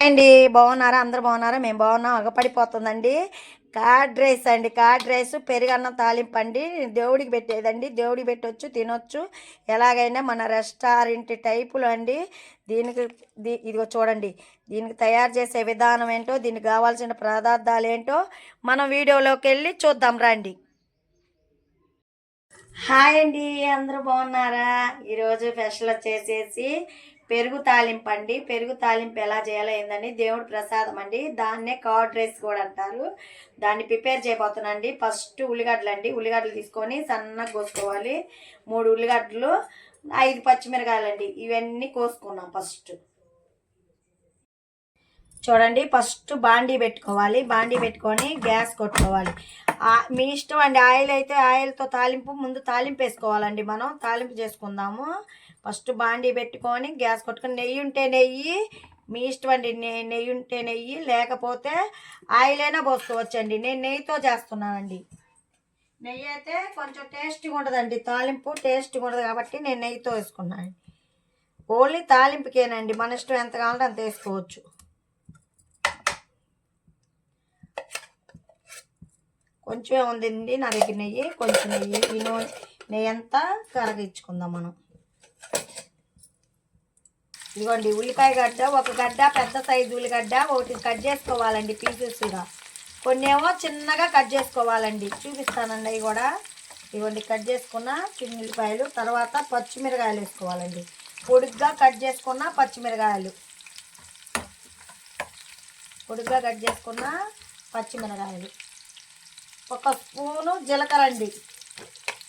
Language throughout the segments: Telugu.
అండి. బాగున్నారా? అందరు బాగున్నారా? మేము బాగున్నాం. అగపడిపోతుందండి. కార్డ్ రైస్ అండి. కార్డ్ రైస్ పెరుగన్నం తాలింపు అండి దేవుడికి పెట్టేదండి. దేవుడికి పెట్టొచ్చు తినొచ్చు. ఎలాగైనా మన రెస్టారెంట్ టైపులో అండి. దీనికి ఇదిగో చూడండి. దీనికి తయారు చేసే విధానం ఏంటో దీనికి కావాల్సిన పదార్థాలు ఏంటో మనం వీడియోలోకి వెళ్ళి చూద్దాం రండి. హాయ్ అండి. అందరూ బాగున్నారా? ఈరోజు స్పెషల్ వచ్చేసేసి పెరుగు తాలింపు అండి పెరుగు తాలింపు ఎలా చేయాలో ఏందండి? దేవుడు ప్రసాదం అండి. దాన్నే కర్డ్ రైస్ కూడా అంటారు. దాన్ని ప్రిపేర్ చేయబోతున్నాండి ఫస్ట్ ఉల్లిగడ్డలు అండి ఉల్లిగడ్డలు తీసుకొని సన్నగా కోసుకోవాలి. మూడు ఉల్లిగడ్డలు ఐదు పచ్చిమిరకాయలండి. ఇవన్నీ కోసుకున్నాం ఫస్ట్. చూడండి ఫస్ట్ బాండీ పెట్టుకోవాలి. బాండీ పెట్టుకొని గ్యాస్ కొట్టుకోవాలి. మీ ఇష్టం అండి. ఆయిల్ అయితే ఆయిల్తో తాలింపు ముందు తాలింపు వేసుకోవాలండి మనం. తాలింపు చేసుకుందాము. ఫస్ట్ బాండీ పెట్టుకొని గ్యాస్ కొట్టుకొని నెయ్యి ఉంటే నెయ్యి మీ ఇష్టం అండి నెయ్యి ఉంటే నెయ్యి లేకపోతే ఆయిల్ అయినా పోసుకోవచ్చండి. నేను నెయ్యితో చేస్తున్నానండి. నెయ్యి అయితే కొంచెం టేస్ట్గా ఉండదండి. తాలింపు టేస్ట్గా ఉండదు కాబట్టి నేను నెయ్యితో వేసుకున్నాను ఓన్లీ తాలింపుకేనండి. మన ఇష్టం ఎంత కావాలంటే అంత వేసుకోవచ్చు. కొంచెమే ఉందండి నా దగ్గర నెయ్యి కొంచెం నెయ్యి ఈ నూనె నెయ్యి అంతా కరగించుకుందాం మనం. ఇదిగోండి ఉల్లిపాయ గడ్డ ఒక గడ్డ పెద్ద సైజు ఉల్లిగడ్డ ఒకటి కట్ చేసుకోవాలండి పీసెస్గా కొన్ని ఏమో చిన్నగా కట్ చేసుకోవాలండి. చూపిస్తానండి అవి కూడా. ఇవ్వండి కట్ చేసుకున్న చిన్న ఉల్లిపాయలు తర్వాత పచ్చిమిరకాయలు వేసుకోవాలండి. పొడుగ్గా కట్ చేసుకున్న పచ్చిమిరకాయలు. పొడుగ్గా కట్ చేసుకున్న పచ్చిమిరకాయలు. ఒక స్పూను జీలకర్ర అండి.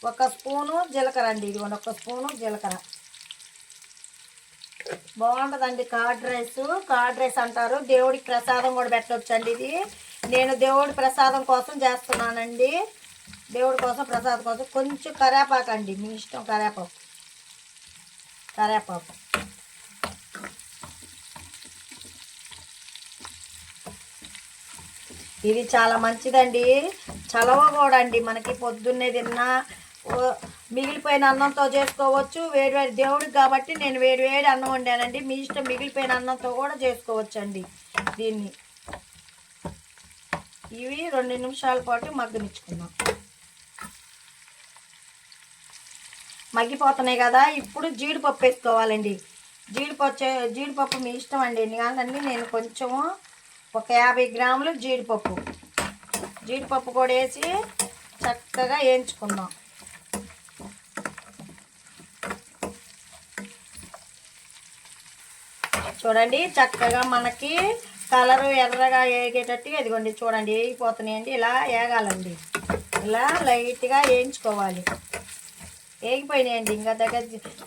ఒక స్పూను జీలకర్ర అండి. ఇదిగోండి ఒక స్పూను జీలకర్ర. బాగుంటుందండి కార్డ్ రైస్ కార్డ్ రైస్ అంటారు. దేవుడికి ప్రసాదం కూడా పెట్టవచ్చు అండి ఇది. నేను దేవుడి ప్రసాదం కోసం చేస్తున్నానండి. దేవుడి కోసం ప్రసాదం కోసం. కొంచెం కరేపాకు అండి. మీ ఇష్టం కరేపాకు. కరేపాకు. ఇది చాలా మంచిదండి. చలవ కూడా అండి. మనకి పొద్దున్నే తిన్నా మిగిలిపోయిన అన్నంతో చేసుకోవచ్చు. వేడి వేడి దేవుడికి కాబట్టి నేను వేడి వేడి అన్నం వండానండి. మీ ఇష్టం మిగిలిపోయిన అన్నంతో కూడా చేసుకోవచ్చు అండి దీన్ని. ఇవి రెండు నిమిషాల పాటు మగ్గనిచ్చుకున్నాం మగ్గిపోతున్నాయి కదా ఇప్పుడు జీడిపప్పు వేసుకోవాలండి. జీడిపప్పు జీడిపప్పు మీ ఇష్టం అండి. ఎందుకంటే నేను కొంచెము ఒక యాభై గ్రాములు జీడిపప్పు. జీడిపప్పు కూడా వేసి చక్కగా వేయించుకుందాం. చూడండి చక్కగా మనకి కలరు ఎర్రగా వేగేటట్టుగా ఇదిగోండి చూడండి వేగిపోతున్నాయండి ఇలా వేగాలండి ఇలా లైట్గా వేయించుకోవాలి. వేగిపోయినాయండి ఇంకా దగ్గర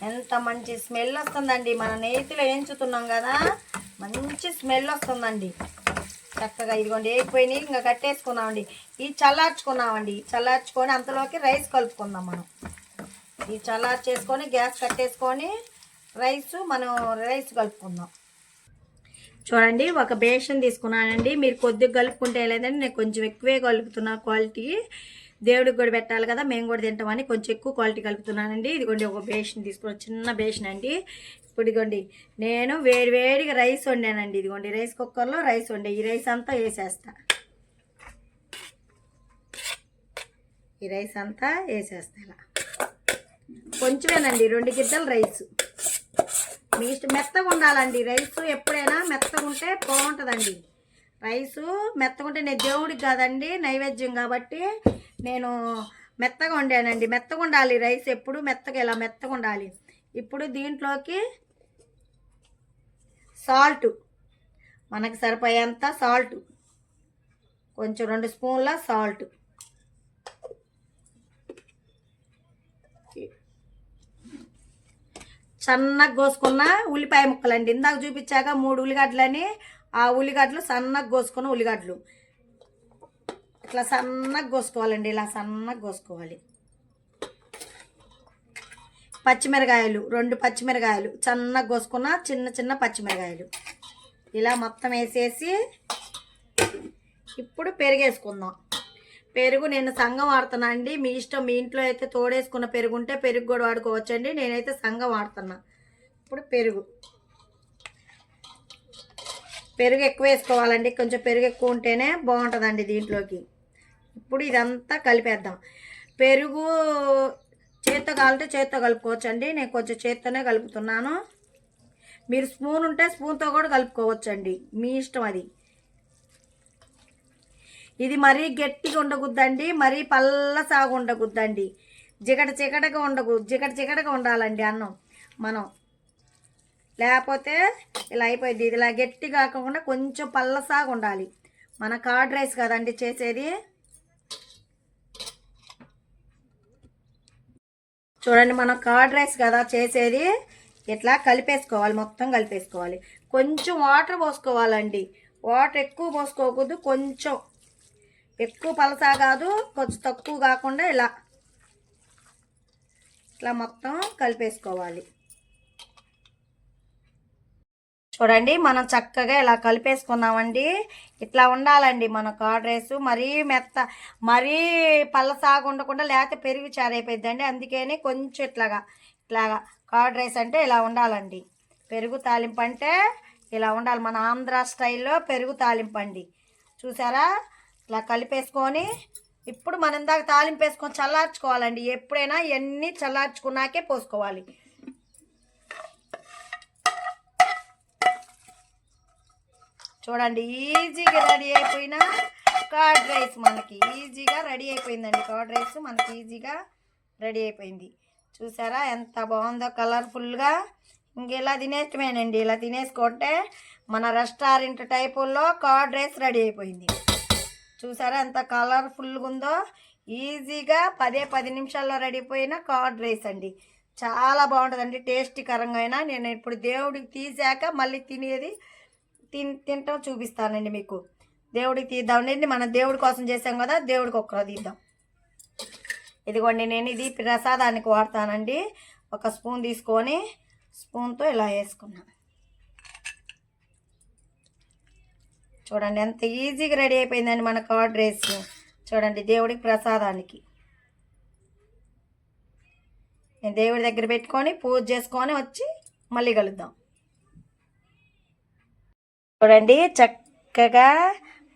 ఎంత మంచి స్మెల్ వస్తుందండి. మన నేతిలో వేయించుతున్నాం కదా మంచి స్మెల్ వస్తుందండి. చక్కగా ఇదిగోండి వేగిపోయినాయి ఇంకా కట్టేసుకున్నామండి. ఈ చల్లార్చుకున్నామండి. చల్లార్చుకొని అంతలోకి రైస్ కలుపుకుందాం మనం. ఈ చల్లార్చేసుకొని గ్యాస్ కట్టేసుకొని రైస్ మనం రైస్ కలుపుకుందాం. చూడండి ఒక బేషన్ తీసుకున్నానండి. మీరు కొద్దిగా కలుపుకుంటే లేదండి నేను కొంచెం ఎక్కువే కలుపుతున్నా క్వాలిటీ. దేవుడికి కూడా పెట్టాలి కదా మేము కూడా తింటామని కొంచెం ఎక్కువ క్వాలిటీ కలుపుతున్నానండి. ఇదిగోండి ఒక బేషన్ తీసుకున్నా చిన్న బేషన్ అండి. ఇప్పుడు ఇదిగోండి నేను వేడి వేడిగా రైస్ వండానండి. ఇదిగోండి రైస్ కుక్కర్లో రైస్ వండే ఈ రైస్ అంతా వేసేస్తా. ఈ రైస్ అంతా వేసేస్తా ఇలా. కొంచెమేనండి రెండు గిద్దలు రైస్. మీ ఇష్టం మెత్తగా ఉండాలండి. రైస్ ఎప్పుడైనా మెత్తగా ఉంటే బాగుంటుందండి. రైసు మెత్తగా ఉంటే నేను దేవుడికి కాదండి నైవేద్యం కాబట్టి నేను మెత్తగా వండానండి. మెత్తగా ఉండాలి రైస్ ఎప్పుడు మెత్తగా ఇలా మెత్తగా ఉండాలి. ఇప్పుడు దీంట్లోకి సాల్ట్. మనకు సరిపోయేంత సాల్ట్. కొంచెం రెండు స్పూన్ల సాల్ట్. సన్నగా కోసుకున్న ఉల్లిపాయ ముక్కలండి. ఇందాక చూపించాక మూడు ఉల్లిగడ్డలని ఆ ఉల్లిగడ్డలు సన్నగా కోసుకున్న ఉల్లిగడ్డలు. ఇట్లా సన్నగా కోసుకోవాలండి ఇలా సన్నగా కోసుకోవాలి. పచ్చిమిరకాయలు రెండు పచ్చిమిరకాయలు సన్నగా కోసుకున్న చిన్న చిన్న పచ్చిమిరకాయలు. ఇలా మొత్తం వేసేసి ఇప్పుడు పెరిగేసుకుందాం. పెరుగు నేను సంఘం వాడుతున్నా అండి. మీ ఇష్టం మీ ఇంట్లో అయితే తోడేసుకున్న పెరుగు ఉంటే పెరుగు కూడా వాడుకోవచ్చండి. నేనైతే సంఘం వాడుతున్నా. ఇప్పుడు పెరుగు. పెరుగు ఎక్కువ వేసుకోవాలండి. కొంచెం పెరుగు ఎక్కువ ఉంటేనే బాగుంటుందండి దీంట్లోకి. ఇప్పుడు ఇదంతా కలిపేద్దాం. పెరుగు చేత్తో కాలితే చేత్తో కలుపుకోవచ్చు అండి నేను కొంచెం చేత్తోనే కలుపుతున్నాను. మీరు స్పూన్ ఉంటే స్పూన్తో కూడా కలుపుకోవచ్చండి. మీ ఇష్టం అది. ఇది మరీ గట్టిగా ఉండకూడదండి మరీ పల్ల సాగు ఉండకూడదండి జిగట చికటగా ఉండకూడదు జిగట చికటగా ఉండాలండి అన్నం మనం. లేకపోతే ఇలా అయిపోయింది. ఇది ఇలా గట్టి కాకుండా కొంచెం పల్లసాగా ఉండాలి. మన కార్డ్ రైస్ కదండి చేసేది? చూడండి మనం కార్డ్ రైస్ కదా చేసేది. ఇట్లా కలిపేసుకోవాలి మొత్తం కలిపేసుకోవాలి. కొంచెం వాటర్ పోసుకోవాలండి. వాటర్ ఎక్కువ పోసుకోకూడదు కొంచెం. ఎక్కువ పలసా కాదు కొంచెం తక్కువ కాకుండా ఇలా. ఇట్లా మొత్తం కలిపేసుకోవాలి. చూడండి మనం చక్కగా ఇలా కలిపేసుకున్నామండి. ఇట్లా ఉండాలండి మన కార్డ్ రైస్. మరీ మెత్త మరీ పల్లసాగు ఉండకుండా లేకపోతే పెరుగు చారైపోద్దండి అందుకని కొంచెం ఇట్లాగా ఇట్లాగా కార్డ్ రైస్ అంటే ఇలా ఉండాలండి. పెరుగు తాలింపు అంటే ఇలా ఉండాలి. మన ఆంధ్ర స్టైల్లో పెరుగు తాలింపు అండి. చూసారా? ఇలా కలిపేసుకొని ఇప్పుడు మనం ఇందాక తాలింపు వేసుకొని చల్లార్చుకోవాలండి. ఎప్పుడైనా ఇవన్నీ చల్లార్చుకున్నాకే పోసుకోవాలి. చూడండి ఈజీగా రెడీ అయిపోయిన కర్డ్ రైస్ మనకి ఈజీగా రెడీ అయిపోయిందండి. కర్డ్ రైస్ మనకి ఈజీగా రెడీ అయిపోయింది. చూసారా ఎంత బాగుందో కలర్ఫుల్గా. ఇంకెలా ఇలా ఇలా తినేసుకుంటే మన రెస్టారెంట్ టైపుల్లో కర్డ్ రైస్ రెడీ అయిపోయింది. చూసారా ఎంత కలర్ఫుల్గా ఉందో? ఈజీగా పదే పది నిమిషాల్లో రెడీ అయిపోయిన కర్డ్ రైస్ అండి. చాలా బాగుంటుందండి టేస్టీకరంగా అయినా. నేను ఇప్పుడు దేవుడికి తీసాక మళ్ళీ తినేది తిన్ తినటం చూపిస్తానండి మీకు. దేవుడికి తీద్దామండి మనం దేవుడి కోసం చేసాం కదా దేవుడికి ఒక్కరో తీద్దాం. ఇదిగోండి నేను ఇది ప్రసాదానికి వాడతానండి. ఒక స్పూన్ తీసుకొని స్పూన్తో ఇలా వేసుకున్నాను. చూడండి ఎంత ఈజీగా రెడీ అయిపోయిందండి మన కార్డ్ రైస్ చూడండి దేవుడికి ప్రసాదానికి. నేను దేవుడి దగ్గర పెట్టుకొని పూజ చేసుకొని వచ్చి మళ్ళీ కలుద్దాం. చూడండి చక్కగా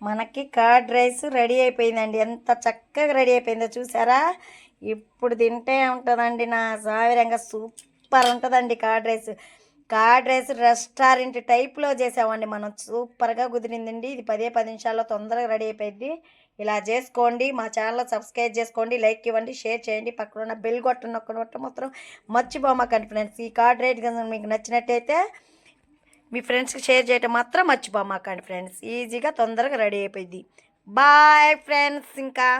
మనకి కర్డ్ రైస్ రెడీ అయిపోయిందండి. ఎంత చక్కగా రెడీ అయిపోయిందో చూసారా? ఇప్పుడు తింటే ఉంటుందండి నా సావిరంగా. సూపర్ ఉంటుందండి curd rice curd rice restaurant టైప్లో చేసామండి. మనం సూపర్గా కుదిరిందండి. ఇది పదే పది నిమిషాల్లో తొందరగా రెడీ అయిపోయింది ఇలా చేసుకోండి. మా ఛానల్ సబ్స్క్రైబ్ చేసుకోండి. లైక్ ఇవ్వండి. షేర్ చేయండి. పక్కన ఉన్న బెల్ ఒకటి కొట్టడం మాత్రం మర్చిపోమాకండి ఫ్రెండ్స్. ఈ కార్డ్ రైట్ కనుక మీకు నచ్చినట్టయితే మీ ఫ్రెండ్స్కి షేర్ చేయటం మాత్రం మర్చిపోమాకండి ఫ్రెండ్స్. ఈజీగా తొందరగా రెడీ అయిపోయింది బాయ్ ఫ్రెండ్స్ ఇంకా.